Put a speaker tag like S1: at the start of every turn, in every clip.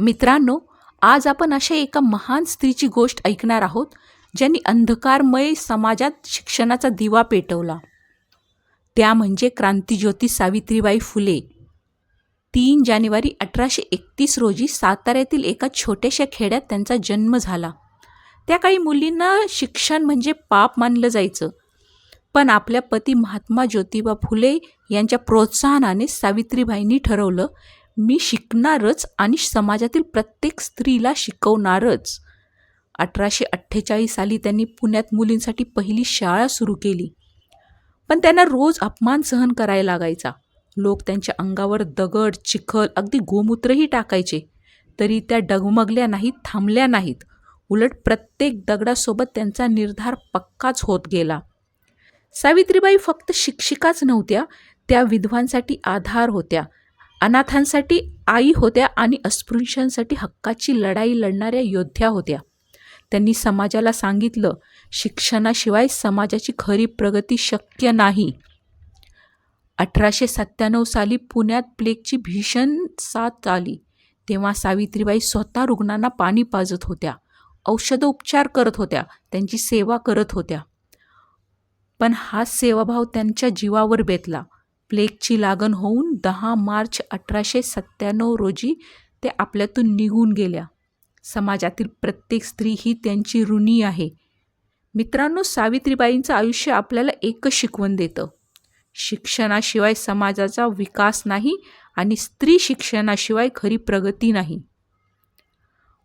S1: मित्रांनो आज आपण अशा एका महान स्त्रीची गोष्ट ऐकणार आहोत ज्यांनी अंधकारमय समाजात शिक्षणाचा दिवा पेटवला. त्या म्हणजे क्रांतीज्योती सावित्रीबाई फुले. तीन जानेवारी अठराशे एकतीस रोजी साताऱ्यातील एका छोट्याशा खेड्यात त्यांचा जन्म झाला. त्या काही मुलींना शिक्षण म्हणजे पाप मानलं जायचं. पण आपल्या पती महात्मा ज्योतिबा फुले यांच्या प्रोत्साहनाने सावित्रीबाईंनी ठरवलं मी शिकणारच आणि समाजातील प्रत्येक स्त्रीला शिकवणारच. अठराशे अठ्ठेचाळीस साली त्यांनी पुण्यात मुलींसाठी पहिली शाळा सुरू केली. पण त्यांना रोज अपमान सहन करायला लागायचा. लोक त्यांच्या अंगावर दगड चिखल अगदी गोमूत्रही टाकायचे. तरी त्या डगमगल्या नाहीत थांबल्या नाहीत. उलट प्रत्येक दगडासोबत त्यांचा निर्धार पक्काच होत गेला. सावित्रीबाई फक्त शिक्षिकाच नव्हत्या त्या विधवांसाठी आधार होत्या. अनाथांसाठी आई होत्या आणि अस्पृश्यांसाठी हक्काची लढाई लढणाऱ्या योद्ध्या होत्या. त्यांनी समाजाला सांगितलं शिक्षणाशिवाय समाजाची खरी प्रगती शक्य नाही. अठराशे सत्त्याण्णव साली पुण्यात प्लेगची भीषण साथ आली. तेव्हा सावित्रीबाई स्वतः रुग्णांना पाणी पाजत होत्या औषधोपचार करत होत्या त्यांची सेवा करत होत्या. पण हा सेवाभाव त्यांच्या जीवावर बेतला. प्लेगची लागण होऊन दहा मार्च अठराशे सत्त्याण्णव रोजी ते आपल्यातून निघून गेल्या. समाजातील प्रत्येक स्त्री ही त्यांची ऋणी आहे. मित्रांनो सावित्रीबाईंचं आयुष्य आपल्याला एकच शिकवण देतं. शिक्षणाशिवाय समाजाचा विकास नाही आणि स्त्री शिक्षणाशिवाय खरी प्रगती नाही.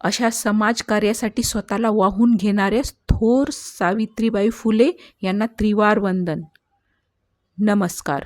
S1: अशा समाजकार्यासाठी स्वतःला वाहून घेणाऱ्या थोर सावित्रीबाई फुले यांना त्रिवार वंदन. नमस्कार.